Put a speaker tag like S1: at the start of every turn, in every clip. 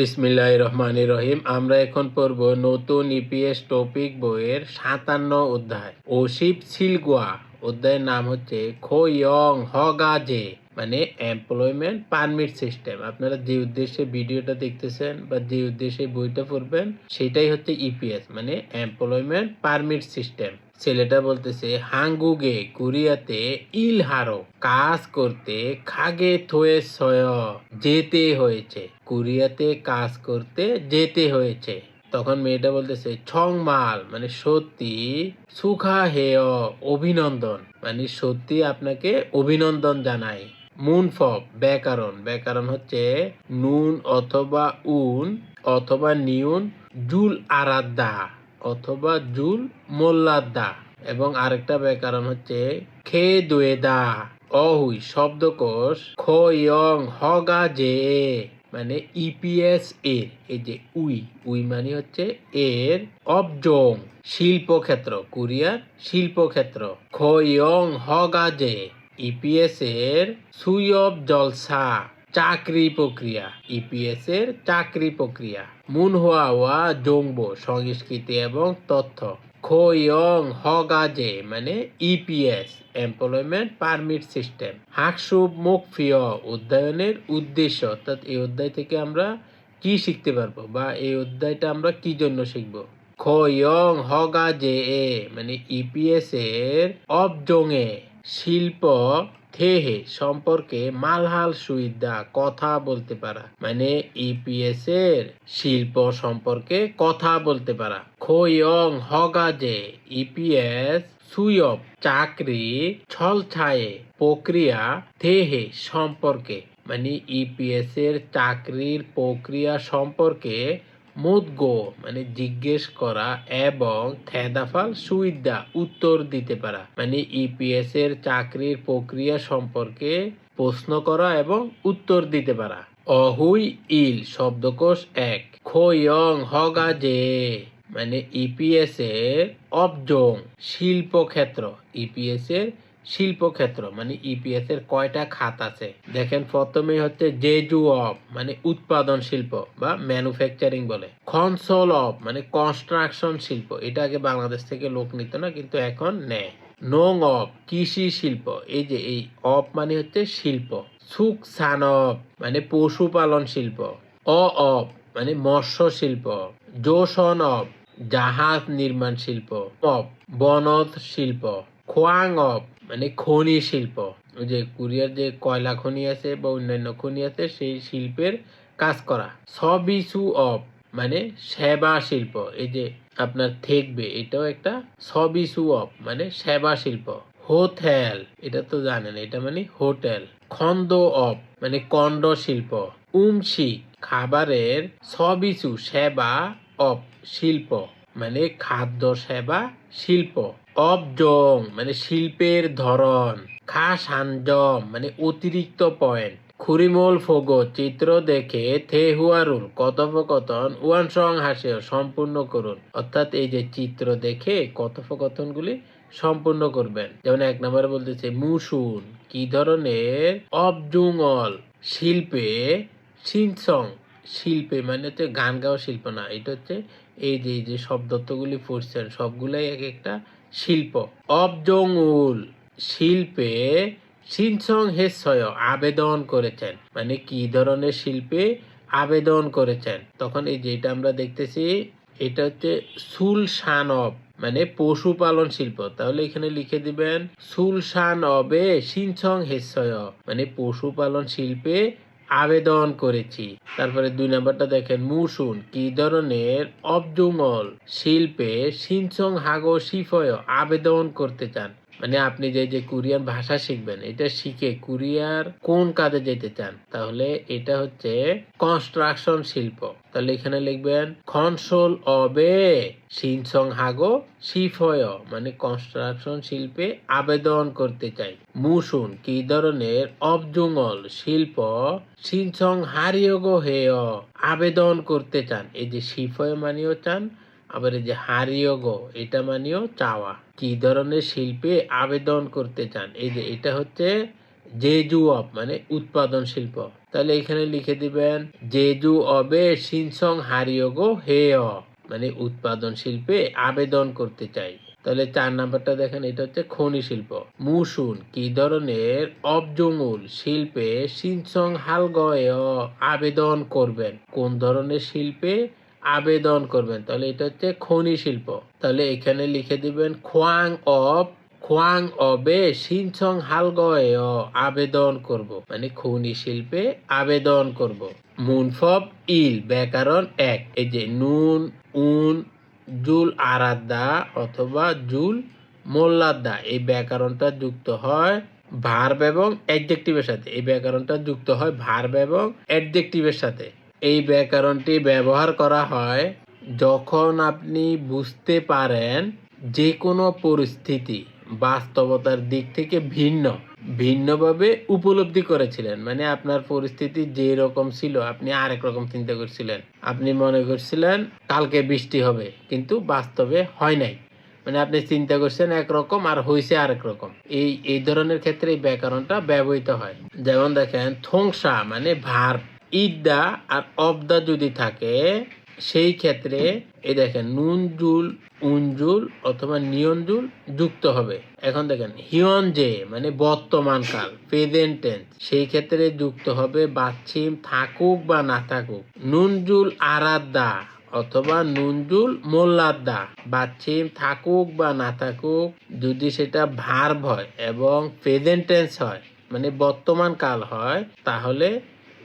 S1: বিসমিল্লাহ রহমান রহিম। আমরা এখন পড়ব নতুন ইপিএস টপিক বইয়ের সাতান্ন অধ্যায়। ওশিপ সিলগুয়া। অধ্যায়ের নাম হচ্ছে খোয়ং হগাজে মানে এমপ্লয়মেন্ট পারমিট সিস্টেম আপনারা যে উদ্দেশ্যে ভিডিওটা দেখতেছেন বা যে উদ্দেশ্যে বইটা পড়বেন, সেটাই হচ্ছে ইপিএস মানে এমপ্লয়মেন্ট পারমিট সিস্টেম ছেলেটা বলতেছে, হাঙ্গুগে কোরিয়াতে ইলহারো, কাজ করতে খাগে থয়ে সয়, যেতে হয়েছে। কোরিয়াতে কাজ করতে যেতে হয়েছে। তখন মেয়েটা বলতেছে, ছংমাল মানে সত্যি সুখা হেয় অভিনন্দন মানে সত্যি আপনাকে অভিনন্দন জানাই। মুনফব ব্যাকরণ ব্যাকরণ হচ্ছে নুন অথবা উন অথবা নিউন জুল আরাদ্দা অথবা জুল মোল্লাদ্দা। এবং আরেকটা ব্যাকরণ হচ্ছে খে দোয়েদা অহুই, শব্দকোষ খয়ং হগা যে মানে ইপিএস এর এই যে উই উই মানে হচ্ছে এর অবজং, শিল্পক্ষেত্র, কোরিয়ার শিল্পক্ষেত্র। খয়ং হগা যে ইপিএস এর সুয়ব জলসা, চাকরি প্রক্রিয়া ইপিএস এর চাকরি প্রক্রিয়া। মুনহুয়া ওয়া জংব, সংস্কৃতি এবং তথ্য। খোয়ং হগাজে মানে ইপিএস এমপ্লয়মেন্ট পারমিট সিস্টেম হাকসুব মুখফিয় অধ্যয়নের উদ্দেশ্য। অর্থাৎ এই অধ্যায় থেকে আমরা কি শিখতে পারব বা এই অধ্যায়টা আমরা কি জন্য শিখব? খোয়ং হগাজে এ মানে ইপিএস এর অবজঙে শিল্প থেহে সম্পর্কে মালহাল সুইদা কথা বলতে পারা। মানে ইপিএস এর শিল্প সম্পর্কে কথা বলতে পারা। খোয়ং হগাজে ইপিএস সুয়ব চাকরি ছলছায়ে প্রক্রিয়া থেহে সম্পর্কে। মানে ইপিএস এর চাকরির প্রক্রিয়া সম্পর্কে মুদগো মানে জিজ্ঞেস করা এবং থেদাফাল সুইদা উত্তর দিতে পারা। মানে ইপিএস এর চাকরির প্রক্রিয়া সম্পর্কে প্রশ্ন করা এবং উত্তর দিতে পারা। অহুই ইল, শব্দকোষ এক। খোয়ং হগাজে মানে ইপিএস এর অবজং, শিল্পক্ষেত্র। ইপিএস এর শিল্পক্ষেত্র মানে ইপিএস এর কয়টা খাত আছে? দেখেন প্রথমে হচ্ছে জেজু অফ মানে উৎপাদন শিল্প বা ম্যানুফ্যাকচারিং বলে। কনসোল অফ মানে কনস্ট্রাকশন শিল্প। এটা আগে বাংলাদেশ থেকে লোক নিত না, কিন্তু এখন নেয়। নোং অফ কৃষি শিল্প। এই যে, এই অফ মানে হচ্ছে শিল্প। সুখ সানব মানে পশুপালন শিল্প। অ অফ মানে মৎস্য শিল্প। জোশন অফ জাহাজ নির্মাণ শিল্প। অফ বনজ শিল্প। খোয়াং অফ মানে খনি শিল্প। যে কুরিয়ার যে কয়লা খনি আছে বা অন্যান্য খনি আছে, সেই শিল্পের কাজ করা। সব সবিসু অফ মানে সেবা শিল্প। এই যে আপনার থেকবে, এটাও একটা সব সবিসু অফ মানে সেবা শিল্প। হোটেল, এটা তো জানেন, এটা মানে হোটেল। খন্দ অফ মানে কন্ড শিল্প। উমশি খাবারের সব সবিসু সেবা অফ, শিল্প। মানে খাদ্য সেবা শিল্প। অবজং মানে শিল্পের ধরন। খাস হানজম মানে অতিরিক্ত পয়েন্ট খুরিমল ফোগো, চিত্র দেখে থেহুয়ারুল, কথোপকথন ওয়ান সং হাসে সম্পূর্ণ করুন। অর্থাৎ এই যে চিত্র দেখে কথোপকথনগুলি সম্পূর্ণ করবেন। যেমন এক নম্বরে বলতেছে মুসুন, কি ধরনের? অবজুঙল, শিল্পে সিনসং শিল্পে মানে হচ্ছে গান গাওয়া শিল্প না, এটা হচ্ছে এই যে যে শব্দত্বগুলি পড়ছেন, সবগুলাই এক একটা শিল্প। অবজংউল শিল্পে সিনসং হেসয় আবেদন করেছেন। মানে কি ধরনের শিল্পে আবেদন করেছেন? তখন এই যেটা আমরা দেখতেছি, এটা হচ্ছে সুলশান অব মানে পশুপালন শিল্প। তাহলে এখানে লিখে দিবেন সুলশান অবে সিনসং হেসয় মানে পশুপালন শিল্পে আবেদন করেছি। তারপরে দুই নাম্বারটা দেখেন, মুসুন, কি ধরনের অবজুমল শিল্পে সিনসং হাগো শিফয় আবেদন করতে চান। মানে আপনি যে যে কোরিয়ান ভাষা শিখবেন, এটা শিখে কোরিয়ার কোন কাজে যেতে চান, তাহলে এটা হচ্ছে কনস্ট্রাকশন শিল্প। তাহলে এখানে লিখবেন, কনসোল অবে সিনসং হাগো শিফয় মানে কনস্ট্রাকশন শিল্পে আবেদন করতে চাই। মুসুন, কি ধরনের? অবজুঙল শিল্প সিনসং হারিয়োগো হেয় আবেদন করতে চান। এই যে শিফয় মানেও চান আবার এই যে হারিয়োগো এটা মানেও চাওয়া। কি ধরনের শিল্পে আবেদন করতে চান? এই যে এটা হচ্ছে জেজু অফ মানে উৎপাদন শিল্প। তাহলে এখানে লিখে দিবেন, জেজু অবে সিনসং হারিয়োগো হে অ মানে উৎপাদন শিল্পে আবেদন করতে চাই। তাহলে চার নাম্বারটা দেখেন, এটা হচ্ছে খনি শিল্প। মুসুন, কি ধরনের অবজমুল শিল্পে সিনসং হালগয় আবেদন করবেন? কোন ধরনের শিল্পে আবেদন করবেন। তাহলে এটা হচ্ছে খনি শিল্প। তাহলে এখানে লিখে দিবেন, খোয়াং অফ খোয়াং অবে সিনসং হালগয় আবেদন করব। মানে খনি শিল্পে আবেদন করব। মুনফব ইল, ব্যাকরণ এক। এই যে নুন, উন, জুল আরাদ্দা অথবা জুল মোল্লাদ্দা, এই ব্যাকরণটা যুক্ত হয় ভার্ব এবং অ্যাডজেক্টিভের সাথে। এই ব্যাকরণটা যুক্ত হয় ভার্ব এবং অ্যাডজেক্টিভের সাথে। এই ব্যাকরণটি ব্যবহার করা হয় যখন আপনি বুঝতে পারেন যে কোনো পরিস্থিতি বাস্তবতার দিক থেকে ভিন্ন, ভিন্নভাবে উপলব্ধি করেছিলেন। মানে আপনার পরিস্থিতি যে রকম ছিল, আপনি আরেক রকম চিন্তা করছিলেন। আপনি মনে করছিলেন, কালকে বৃষ্টি হবে, কিন্তু বাস্তবে হয় নাই। মানে আপনি চিন্তা করছেন একরকম আর হয়েছে আরেক রকম। এই এই ধরনের ক্ষেত্রে এই ব্যাকরণটা ব্যবহৃত হয়। যেমন দেখেন, থংসা মানে ভার ইদ্দা আর অবদা যদি থাকে, সেই ক্ষেত্রে এই দেখেন, নুন জুল উনজুল অথবা নিয়নজুল যুক্ত হবে। এখন দেখেন, হিয়ন যে মানে বর্তমান কাল প্রেজেন্ট টেন্স সেই ক্ষেত্রে যুক্ত হবে বাচ্ছিম থাকুক বা না থাকুক। নুনজুল আরাদ্দা অথবা নুনজুল মোল্লাদ্দা, বাচ্ছিম থাকুক বা না থাকুক, যদি সেটা ভার্ব হয় এবং প্রেজেন্ট টেন্স হয় মানে বর্তমান কাল হয়, তাহলে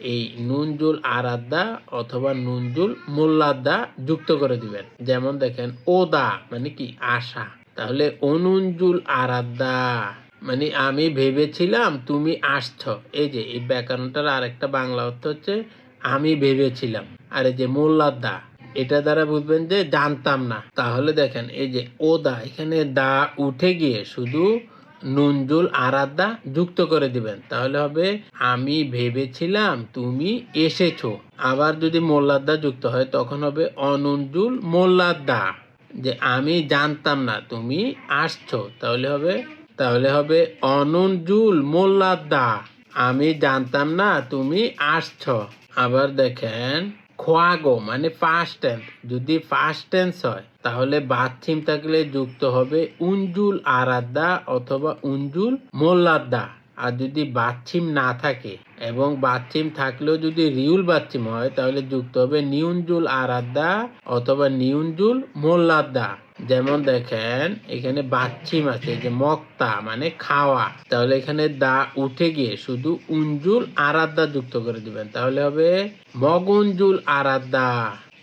S1: এই নুনজুল আরাদ্দা অথবা নুনজুল মোল্লাদ্দা যুক্ত করে দিবেন। যেমন দেখেন, ওদা মানে কি? আশা। তাহলে অনুনজুল আরাদ্দা। মানে আমি ভেবেছিলাম তুমি আসছ। এই যে, এই ব্যাকরণটার আরেকটা বাংলা অর্থ হচ্ছে, আমি ভেবেছিলাম। আর এই যে মোল্লাদ্দা, এটা দ্বারা বুঝবেন যে জানতাম না। তাহলে দেখেন, এই যে ওদা, এখানে দা উঠে গিয়ে শুধু নুনজুল আরাদা যুক্ত করে দিবেন। তাহলে হবে, আমি ভেবেছিলাম তুমি এসেছ। আবার যদি মোল্লাদা যুক্ত হয়, তখন হবে অনুনজুল মোল্লাদা। যে আমি জানতাম না, তুমি আসছো। তাহলে হবে তাহলে হবে অনুনজুল মোল্লাদা। আমি জানতাম না, তুমি আসছো। আবার দেখেন খোয়াগো মানে ফার্স্ট টেন্স যদি ফার্স্ট টেন্স হয়, তাহলে বাথিম থাকলে যুক্ত হবে উনজুল আরাদ্দা অথবা উঞ্জুল মোল্লাদা। আর যদি বাথিম না থাকে এবং বাথিম থাকলেও যদি রিউল বাথিম হয়, তাহলে যুক্ত হবে নিউনজুল আরাদ্দা অথবা নিউনজুল মোল্লাদ্দা যেমন দেখেন, এখানে বাচ্ছিম আছে যে মক্তা মানে খাওয়া। তাহলে এখানে দা উঠে গিয়ে শুধু উনজুল আরাদ্দা যুক্ত করে দিবেন। তাহলে হবে মগুনজুল আরাদ্দা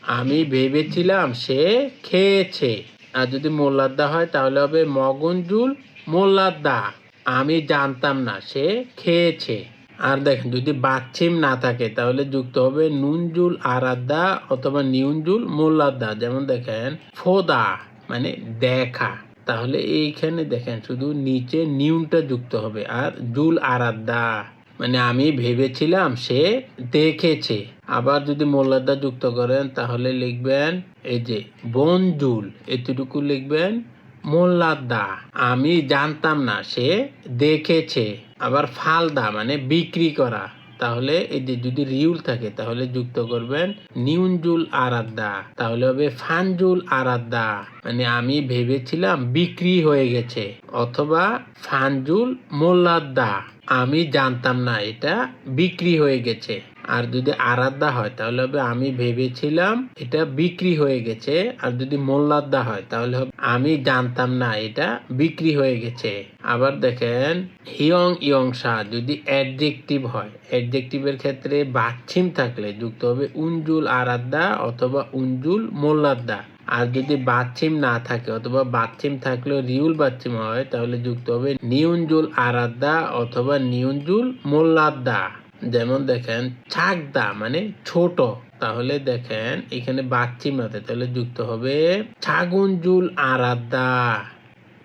S1: আমি ভেবেছিলাম সে খেয়েছে। আর যদি মোল্লাদ্দা হয়, তাহলে হবে মগুনজুল মোল্লাদ্দা আমি জানতাম না সে খেয়েছে। আর দেখেন, যদি বাচ্ছিম না থাকে, তাহলে যুক্ত হবে নুনজুল আরাদ্দা অথবা নিউনজুল মোল্লাদ্দা যেমন দেখেন, ফোদা। মানে দেখা। তাহলে এইখানে দেখেন, শুধু নিচে নিউনটা যুক্ত হবে আর জুল আরাদ্দা। মানে আমি ভেবেছিলাম সে দেখেছে। আবার যদি মোল্লাদা যুক্ত করেন, তাহলে লিখবেন এই যে বনজুল এতটুকু লিখবেন, মোল্লাদা। আমি জানতাম না সে দেখেছে। আবার ফালদা মানে বিক্রি করা। তাহলে এই যে যদি রিউল থাকে, তাহলে যুক্ত করবেন নিউনজুল আরাদ্দা। তাহলে হবে ফানজুল আরাদ্দা। মানে আমি ভেবেছিলাম বিক্রি হয়ে গেছে, অথবা ফানজুল মোল্লাদ্দা আমি জানতাম না এটা বিক্রি হয়ে গেছে। আর যদি আরাধ্যা হয়, তাহলে হবে আমি ভেবেছিলাম এটা বিক্রি হয়ে গেছে। আর যদি মোল্লাদ্দা হয়, তাহলে হবে আমি জানতাম না এটা বিক্রি হয়ে গেছে। আবার দেখেন, হিয়ং ইয়ং ইয়ংসা যদি অ্যাডজেক্টিভ হয়, অ্যাডজেক্টিভের ক্ষেত্রে বাচ্ছিম থাকলে যুক্ত হবে উনজুল আরাধ্যা অথবা উনজুল মোল্লাদ্দা। আর যদি বাচ্ছিম না থাকে অথবা বাচ্ছিম থাকলেও রিউল বাচ্ছিম হয়, তাহলে যুক্ত হবে নিউনজুল আরাদ্দা অথবা নিউনজুল মোল্লাদ্দা। যেমন দেখেন ছাগদা মানে ছোট। তাহলে দেখেন, এখানে বাচ্চিম আছে তাহলে যুক্ত হবে ছাগুন ছাগুনজুল আরাদ্দা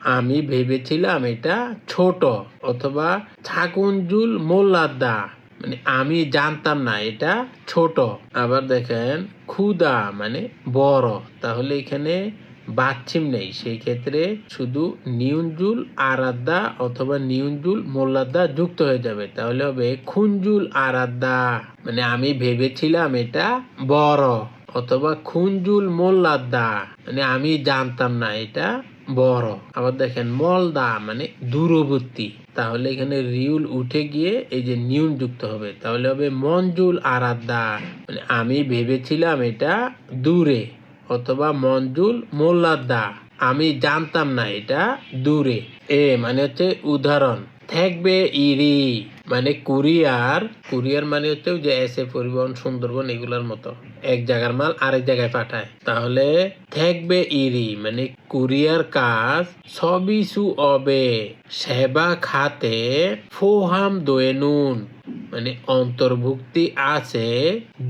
S1: আমি ভেবেছিলাম এটা ছোট অথবা ছাগুনজুল মোল্লাদ্দা মানে আমি জানতাম না এটা ছোট। আবার দেখেন ক্ষুদা মানে বড়। তাহলে এখানে বাচ্ছিম নেই। সেই ক্ষেত্রে শুধু নিউনজুল আরাদ্দা অথবা নিউনজুল মোল্লাদ্দা যুক্ত হয়ে যাবে। তাহলে হবে খুনজুল আরাদ্দা মানে আমি ভেবেছিলাম এটা বড় অথবা খুনজুল মোল্লাদ্দা মানে আমি জানতাম না এটা বড়। আবার দেখেন মলদা মানে দূরবর্তী। তাহলে এখানে রিউল উঠে গিয়ে এই যে নিউন যুক্ত হবে। তাহলে হবে মঞ্জুল আরাদ্দা মানে আমি ভেবেছিলাম এটা দূরে। অথবা মঞ্জুল মোল্লাদা। আমি জানতাম না এটা দূরে। এ মানে হচ্ছে উদাহরণ। থাকবে ইরি মানে কুরিয়ার। কুরিয়ার মানে হচ্ছে যে এস এ পরিবহন, সুন্দরবন এগুলোর মতো। এক জায়গার মাল আরেক জায়গায় পাঠায়। তাহলে থাকবে ইরি মানে কুরিয়ার কাজ সবিসু অবে, সেবা খাতে ফোহাম দোয়েনুন। মানে অন্তর্ভুক্তি আছে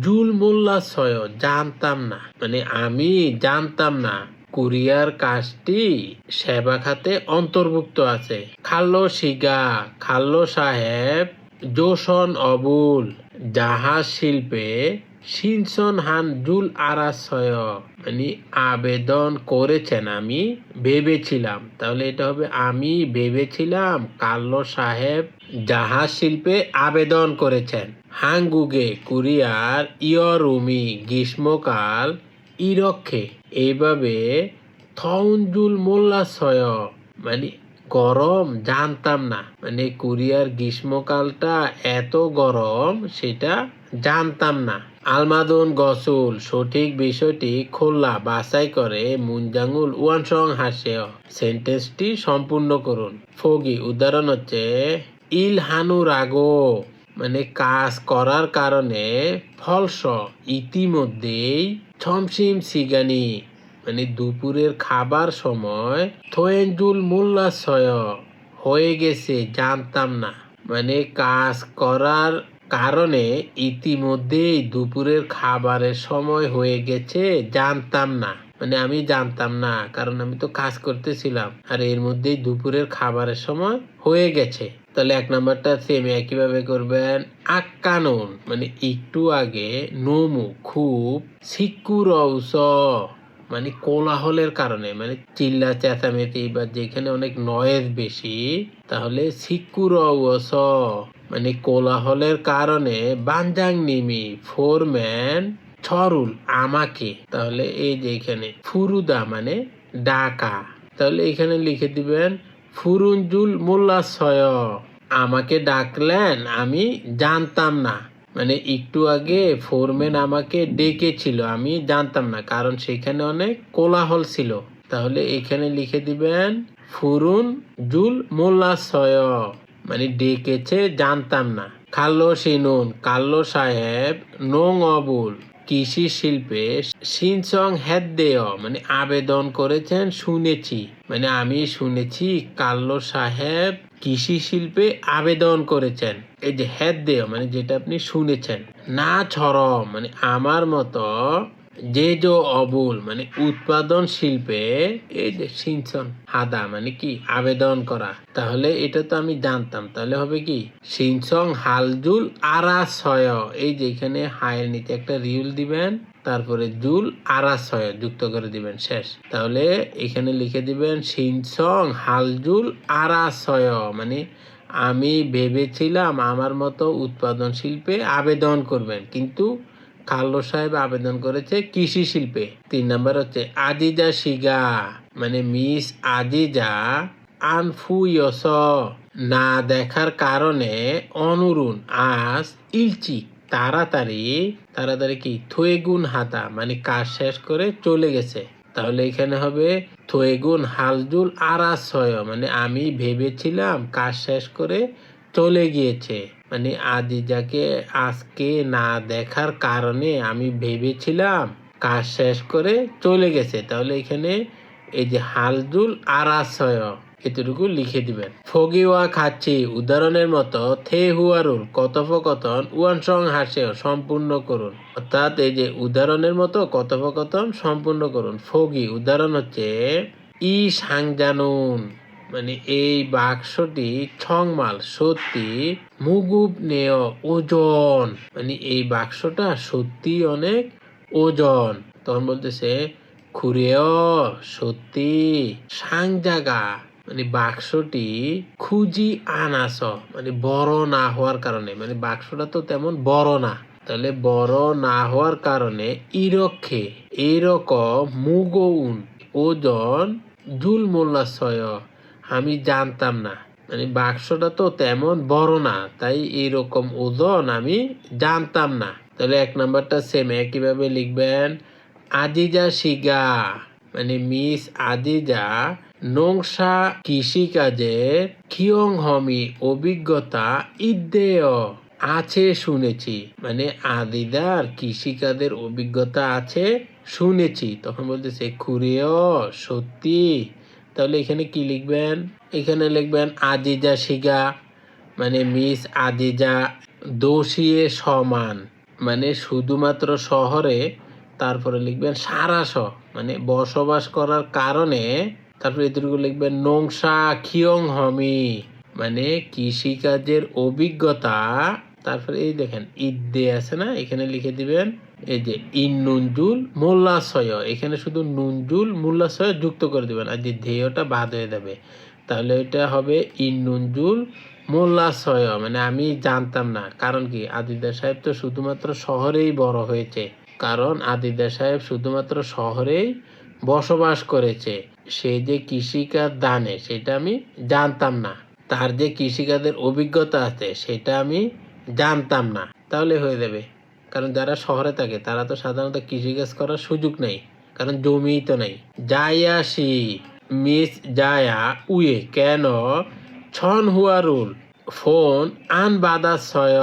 S1: জুল মোল্লাশয় জানতাম না। মানে আমি জানতাম না, কুরিয়ার কাজটি সেবা খাতে অন্তর্ভুক্ত আছে। খাল্লো শিগা, খাল্লো সাহেব জোসন অবুল, জাহাজ শিল্পে সিনসন হান জুল আরাশয় মানে আবেদন করেছেন আমি, ভেবেছিলাম। তাহলে এটা হবে আমি ভেবেছিলাম কাল্লো সাহেব জাহাজ শিল্পে আবেদন করেছেন। হাঙ্গুগে, কুরিয়ার ইয়রুমি গ্রীষ্মকাল ইরক্ষে। এইভাবে থউনজুল মোল্লাশয় মানে গরম, জানতাম না। মানে কুরিয়ার গ্রীষ্মকালটা এত গরম, সেটা জানতাম না। আলমাদুন গসুল, সঠিক বিষয়টি খোলা, বাছাই করে মুনজাঙ্গুল ওয়ানসং হাসেও সেন্টেন্সটি সম্পূর্ণ করুন। ফগি, উদাহরণ হচ্ছে ইল হানু রাগো মানে কাজ করার কারণে ফলস, ইতিমধ্যেই ছমসিম সিগানি মানে দুপুরের খাবার সময় থোয়েঞ্জুল মোল্লাশয় হয়ে গেছে, জানতাম না। মানে কাজ করার কারণে ইতিমধ্যেই দুপুরের খাবারের সময় হয়ে গেছে, জানতাম না। মানে আমি জানতাম না, কারণ আমি তো কাজ করতেছিলাম। আর এর মধ্যেই দুপুরের খাবারের সময় হয়ে গেছে। তাহলে এক নাম্বারটা সেম একইভাবে করবেন আক্কানুন। মানে একটু আগে নমু খুব সিকুর মানে কোলাহলের কারণে মানে চিল্লা, চেঁচামেচি বা যেখানে অনেক নয়েজ বেশি, তাহলে সিকুর মানে কোলাহলের কারণে বানজাং নিমি ফোরম্যান, ছরুল, আমাকে, তাহলে এই যে এখানে, ফুরুদা মানে ডাকা। তাহলে এখানে লিখে দিবেন ফুরুঞ্জুল মোল্লাশয় আমাকে ডাকলেন, আমি জানতাম না। মানে একটু আগে ফোরম্যান আমাকে ডেকেছিল, আমি জানতাম না, কারণ সেখানে অনেক কোলাহল ছিল। তাহলে এখানে লিখে দিবেন ফুরুন জুল মোল্লাশয় মানে ডেকেছে, জানতাম না। কাল্লো সিনুন কাল্লো সাহেব নোং অবুল কৃষি শিল্পে সিনসং হেদ দেয় মানে আবেদন করেছেন শুনেছি। মানে আমি শুনেছি কাল্লো সাহেব কৃষি শিল্পে আবেদন করেছেন। এই যে হেদ দেয় মানে যেটা আপনি শুনেছেন। না ছড় মানে আমার মতো যে যে অবুল মানে উৎপাদন শিল্পে এই যে সিনসন হাদা মানে কি, আবেদন করা, তাহলে এটা তো আমি জানতাম। তাহলে হবে কি? সিনসং হালজুল আরাশয় এই যে এখানে হায়ের নিচে একটা রিউল দিবেন, তারপরে জুল আরাশয় যুক্ত করে দিবেন, শেষ। তাহলে এখানে লিখে দিবেন সিনসং হালজুল আরাশয় মানে আমি ভেবেছিলাম আমার মতো উৎপাদন শিল্পে আবেদন করবেন, কিন্তু কাল্লো সাহেব আবেদন করেছে কৃষি শিল্পে। তিন নাম্বার হচ্ছে আজিজা শিগা। মানে মিস আজিজা আনফুয়স না দেখার কারণে অনুরুণ আজ ইলচি, তাড়াতাড়ি তাড়াতাড়ি কি? থুয়েগুন হাতা মানে কাজ শেষ করে চলে গেছে। তাহলে এখানে হবে থুয়েগুন, হালজুল আরাশয় মানে আমি ভেবেছিলাম কাজ শেষ করে চলে গিয়েছে। মানে আদিজাকে আজকে না দেখার কারণে আমি ভেবেছিলাম কাজ শেষ করে চলে গেছে। তাহলে এখানে এই যে হালজুল আরাশয় এতটুকু লিখে দিবেন। ফগিওয়া খাচ্ছি উদাহরণের মতো থে হুয়ারুল কথোপকথন ওয়ান সং হাসেও সম্পূর্ণ করুন। অর্থাৎ এই যে উদাহরণের মতো কথোপকথন সম্পূর্ণ করুন। ফগি উদাহরণ হচ্ছে ই সাংজানুন। মানে এই বাক্সটি ছংমাল সত্যি মুগুব নেয় ওজন। মানে এই বাক্সটা সত্যি অনেক ওজন। তখন বলতেছে খুরেও সত্যি সাং জাগা মানে বাক্সটি খুঁজি আনাস মানে বড় না হওয়ার কারণে। মানে বাক্সটা তো তেমন বড় না। তাহলে বড় না হওয়ার কারণে ইরক্ষে। এরকম মুগৌন ওজন জুল মোল্লাশয় আমি জানতাম না। মানে বাক্সটা তো তেমন বড় না, তাই এরকম ওজন আমি জানতাম না। তাহলে এক নাম্বারটা সেম একইভাবে লিখবেন, আজিজা শিগা। মানে মিস আজিজা, নংসা কৃষিকাজের কিয়ং হমি, অভিজ্ঞতা ইদ্দেয়। আছে শুনেছি। মানে আদিদার কৃষিকাজের অভিজ্ঞতা আছে শুনেছি। তখন বলতেছে খুরেও সত্যি। তাহলে এখানে কি লিখবেন? এখানে লিখবেন আজিজা শিগা মানে মিস আজিজা দোষিয়ে সমান মানে শুধুমাত্র শহরে, তারপরে লিখবেন সারাস মানে বসবাস করার কারণে, তারপরে এটুকু লিখবেন নংসা খিয়ং হমি মানে কৃষিকাজের অভিজ্ঞতা, তারপরে এই দেখেন ইদ্দে আছে না, এখানে লিখে দিবেন এই যে ইন নুনজুল মোল্লাশয় এখানে শুধু নুনজুল মোল্লাশয় যুক্ত করে দিবেন, আর যে ধেয়টা বাদ হয়ে যাবে। তাহলে এটা হবে ইন নুনজুল মোল্লাশয় মানে আমি জানতাম না। কারণ কি? আদিদা সাহেব তো শুধুমাত্র শহরেই বড় হয়েছে। কারণ আদিদা সাহেব শুধুমাত্র শহরেই বসবাস করেছে। সে যে কৃষিকাজ দানে সেটা আমি জানতাম না। তার যে কৃষিকাজের অভিজ্ঞতা আছে, সেটা আমি জানতাম না। তাহলে হয়ে যাবে। কারণ যারা শহরে থাকে, তারা তো সাধারণত কৃষিকাজ করার সুযোগ নেই। কারণ জমিই তো নেই। যাইয়াসি মিস জায়া উয়ে কেন? ছন হুয়ারুল ফোন আন বাদা ছয়।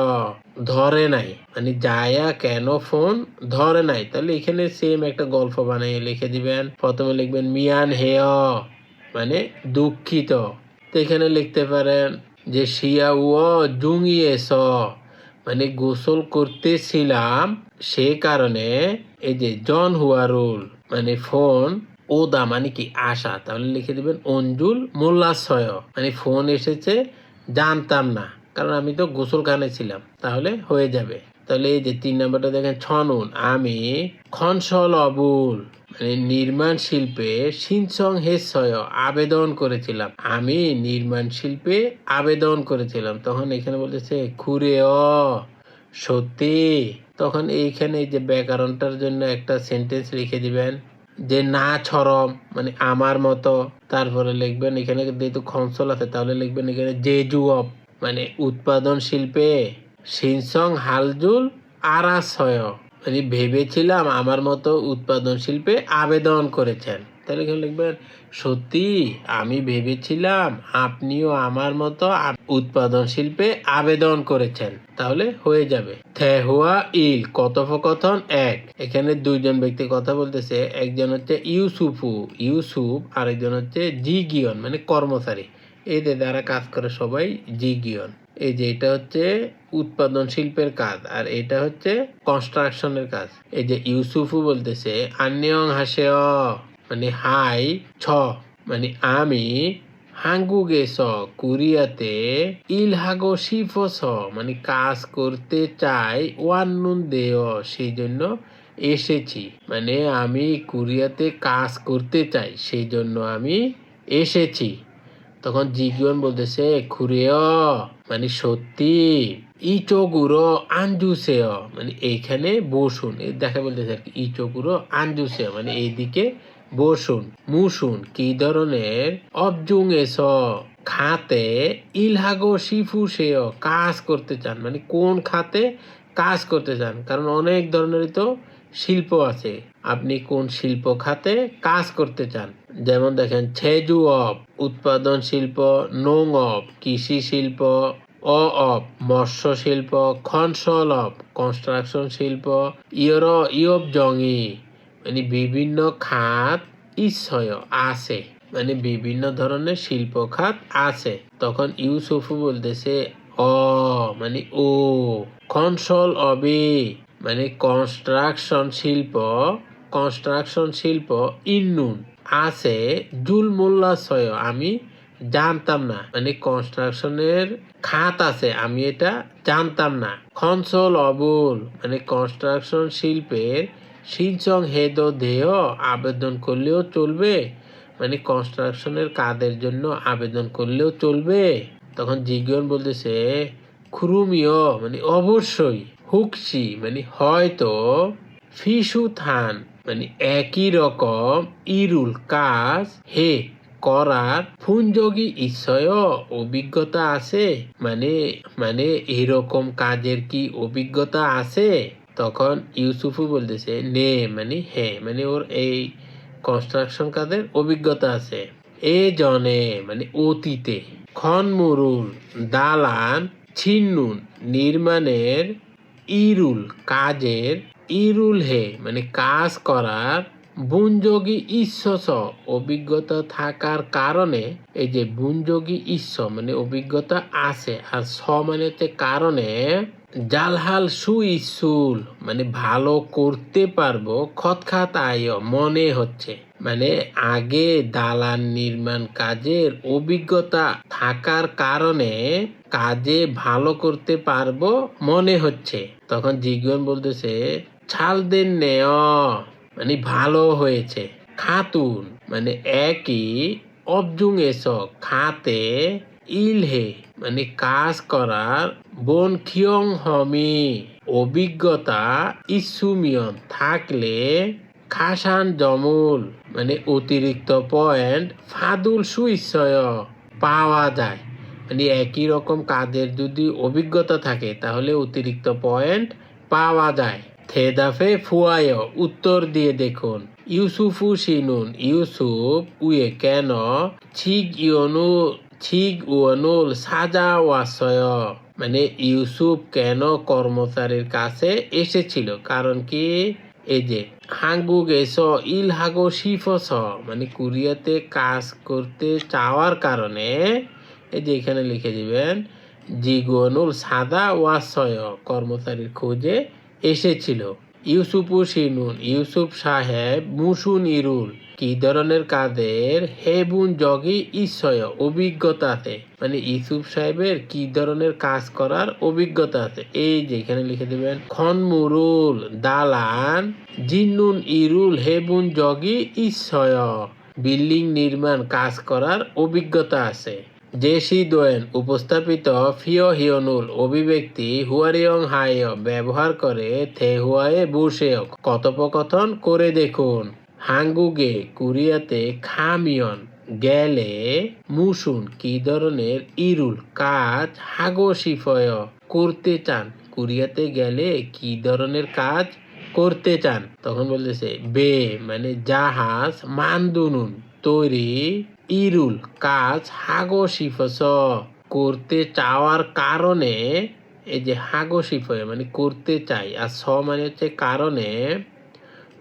S1: ধরে নাই। মানে জায়া কেন ফোন? ধরে নাই। তাহলে এখানে সেম একটা গল্প বানিয়ে লিখে দিবেন। প্রথমে লিখবেন, মিয়ান হেয়। মানে দুঃখিত। তো এখানে লিখতে পারেন যে, শিয়া ও জুঙিয়েছ। মানে গোসল করতেছিলাম সে কারণে, এই যে, জন হুয়ারুল মানে ফোন ওদা মানে কি আশা। তাহলে লিখে দিবেন, অঞ্জুল মোল্লাশয় মানে ফোন এসেছে, জানতাম না, কারণ আমি তো গোসলখানে ছিলাম। তাহলে হয়ে যাবে। তাহলে এই যে তিন নম্বরটা দেখেন, ছনুন, আমি খনসল অবুল। মানে নির্মাণ শিল্পে সিনসং হেসয় আবেদন করেছিলাম। আমি নির্মাণ শিল্পে আবেদন করেছিলাম। তখন এখানে বলতেছে, খুরে অ, সত্যি? তখন এইখানে এই যে ব্যাকরণটার জন্য একটা সেন্টেন্স লিখে দিবেন যে না ছরম মানে আমার মতো, তারপরে লিখবেন এখানে যেহেতু খনসল আছে, তাহলে লিখবেন এখানে জেজু অফ মানে উৎপাদন শিল্পে সিনসং, হালজুল, আরাশয়। মানে ভেবেছিলাম আমার মতো উৎপাদন শিল্পে আবেদন করেছেন। তাহলে এখানে লিখবেন সত্যি, আমি ভেবেছিলাম আপনিও আমার মতো উৎপাদন শিল্পে আবেদন করেছেন। তাহলে হয়ে যাবে। থেহুয়া ইল, কথোপকথন এক। এখানে দুইজন ব্যক্তি কথা বলতেছে, একজন হচ্ছে ইউসুফু, ইউসুফ, আরেকজন হচ্ছে জি গিয়ন মানে কর্মচারী। এদের দ্বারা কাজ করে সবাই জি গিয়ন এই যে এটা হচ্ছে উৎপাদন শিল্পের কাজ, আর এটা হচ্ছে কনস্ট্রাকশনের কাজ। এই যে ইউসুফু বলতেছে, আন্যং হাসেয়। মানে হাই, ছ মানে আমি হাঙ্গুগে স কোরিয়াতে ইলহাগো শিফস মানে কাজ করতে চাই, ওয়ান্নুন দেয় সেই জন্য এসেছি। মানে আমি কোরিয়াতে কাজ করতে চাই সেই জন্য আমি এসেছি। তখন জিগিয়ন বলতেছে খুরেয় মানে সত্যি, ইচোগুরো আঞ্জুসেয় মানে এইখানে বসুন দেখা বলতেছে আর কি, ইচোগুরো আঞ্জুসেয় মানে এইদিকে বসুন, মুসুন, কি ধরনের? অবজুং এস খাতে ইলহাগো শিফু সেয়, কাজ করতে চান। মানে কোন খাতে কাজ করতে চান? কারণ অনেক ধরনেরই তো শিল্প আছে। আপনি কোন শিল্প খাতে কাজ করতে চান? যেমন দেখেন, ছেজু অফ উৎপাদন শিল্প, নোং অফ কৃষি শিল্প, অ অফ মৎস্য শিল্প, খনসল অফ কনস্ট্রাকশন শিল্প, ইয়র, ইয়ব জঙ্গি মানে বিভিন্ন খাত ইসয় আছে। মানে বিভিন্ন ধরনের শিল্প খাত আছে। তখন ইউসুফু বলতেছে, অ মানে ও, কনসল অবে মানে কনস্ট্রাকশন শিল্প কনস্ট্রাকশন শিল্প ইন্নুন আছে, জুল মোল্লা মোল্লাশয় আমি জানতাম না। মানে কনস্ট্রাকশনের খাত আছে, আমি এটা জানতাম না। কনসোল অবুল মানে কনস্ট্রাকশন শিল্পের সিনচং হেদ দেহ আবেদন করলেও চলবে? মানে কনস্ট্রাকশনের কাজের জন্য আবেদন করলেও চলবে? তখন জিগন বলতেছে খুরুমিও মানে অবশ্যই, হুকসি মানে হয়তো ফিসু থান মানে একই রকম ইরুল কাজ হে করার ফুনযোগী ঈশ্বয় অভিজ্ঞতা আছে? মানে মানে এরকম কাজের কি অভিজ্ঞতা আছে? তখন ইউসুফু বলতেছে, নে মানে হে মানে ওর এই কনস্ট্রাকশন কাজের অভিজ্ঞতা আছে। এ জনে মানে অতীতে খনমুরুল দালান, ছিন্নুন, নির্মাণের ইরুল, কাজের ইরুল হে মানে কাজ করার বুনযোগী ঈশ্বস অভিজ্ঞতা থাকার কারণে, এই যে বুনযোগী ঈশ্ব মানে অভিজ্ঞতা আছে, আর স মানে কারণে জালহাল সু ইসুল মানে ভালো করতে পারব খতখাত আয়, মনে হচ্ছে। মানে আগে দালান নির্মাণ কাজের অভিজ্ঞতা থাকার কারণে কাজে ভালো করতে পারব, মনে হচ্ছে। তখন জিজ্ঞন বলতেছে, ছাল দেন নেয় মানে ভালো হয়েছে। খাতুন মানে একই, অবজুং এস, খাতে ইলহে মানে কাজ করার বন খিয়ং হমি। অভিজ্ঞতা ইসুমিয়ন। থাকলে খাসান জমুল। মানে অতিরিক্ত পয়েন্ট ফাদুল সুইশ্বয় পাওয়া যায়। মানে একই রকম কাজের যদি অভিজ্ঞতা থাকে, তাহলে অতিরিক্ত পয়েন্ট পাওয়া যায়। থেদাফে ফুয়ায়। উত্তর দিয়ে দেখুন। ইউসুফু সিনুন ইউসুফ উয়ে কেন ছিগ ইয়নু ছিগ উয়নুল সাজা ওয়াসয়। মানে ইউসুফ কেন কর্মচারীর কাছে এসেছিল? কারণ কি? এই যে, হাঙ্গু গেছ, ইল হাগো শিফস মানে কুরিয়াতে কাজ করতে চাওয়ার কারণে, এই যে এখানে লিখে দিবেন জিগুনুল সাদা ওয়াসয়, কর্মচারীর খোঁজে এসেছিল। ইউসুফু সিনুন ইউসুফ সাহেব মুসুন ইরুল। কি ধরনের কাজের হেবুন জগি ঈশ্বয় অভিজ্ঞতা আছে। মানে ইউসুফ সাহেবের কি ধরনের কাজ করার অভিজ্ঞতা আছে? এই যে এখানে লিখে দেবেন, খনমুরুল দালান, জিন্নুন ইরুল হেবুন জগি ঈশ্বয় বিল্ডিং নির্মাণ কাজ করার অভিজ্ঞতা আছে। জেসি দোয়েন, উপস্থাপিত ফিও হিয়নুল, অভিব্যক্তি হুয়ারিয়ং হায়, ব্যবহার করে থে হুয়ায়ে বুসে কথোপকথন করে দেখুন। হাঙ্গুগে, কুরিয়াতে খামিয়ন গেলে মুসুন কি ধরনের ইরুল কাজ হাগো শিফয় করতে চান? কুরিয়াতে গেলে কি ধরনের কাজ করতে চান? তখন বলতেছে, বে মানে জাহাজ মানদুনুন তৈরি ইরুল কাজ হাগো শিফস করতে চাওয়ার কারণে, এই যে হাগো শিফয় মানে করতে চাই, আর স মানে হচ্ছে কারণে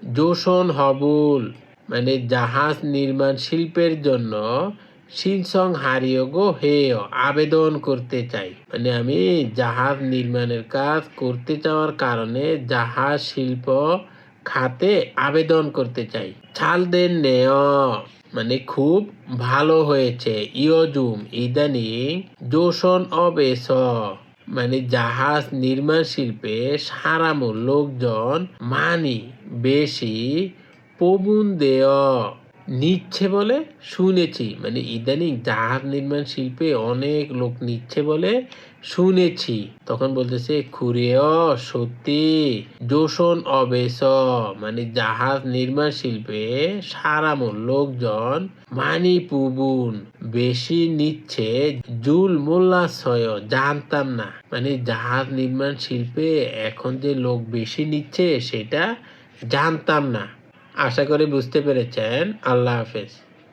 S1: জোশন হবুল মানে জাহাজ নির্মাণ শিল্পের জন্য শিনসং হারিয়োগো হেয় আবেদন করতে চাই। মানে আমি জাহাজ নির্মাণের কাজ করতে চাওয়ার কারণে জাহাজ শিল্প খাতে আবেদন করতে চাই। ছাল দেন নেয় মানে খুব ভালো হয়েছে। ইয়জুম, ইদানিং জোশন অবেশ মানে জাহাজ নির্মাণ শিল্পে সারামো লোকজন মানি। বেশি প্রবুন দেয়। নিচ্ছে বলে শুনেছি। মানে ইদানিং জাহাজ নির্মাণ শিল্পে অনেক লোক নিচ্ছে বলে শুনেছি। তখন বলতেছে খুরেও সত্যি জোশন অবেশ। মানে জাহাজ নির্মাণ শিল্পে সারামন লোকজন মানি পুবুন বেশি নিচ্ছে জুল মোল্লাশয় জানতাম না। মানে জাহাজ নির্মাণ শিল্পে এখন যে লোক বেশি নিচ্ছে, সেটা জানতাম না। আশা করি বুঝতে পেরেছেন। আল্লাহ হাফেজ।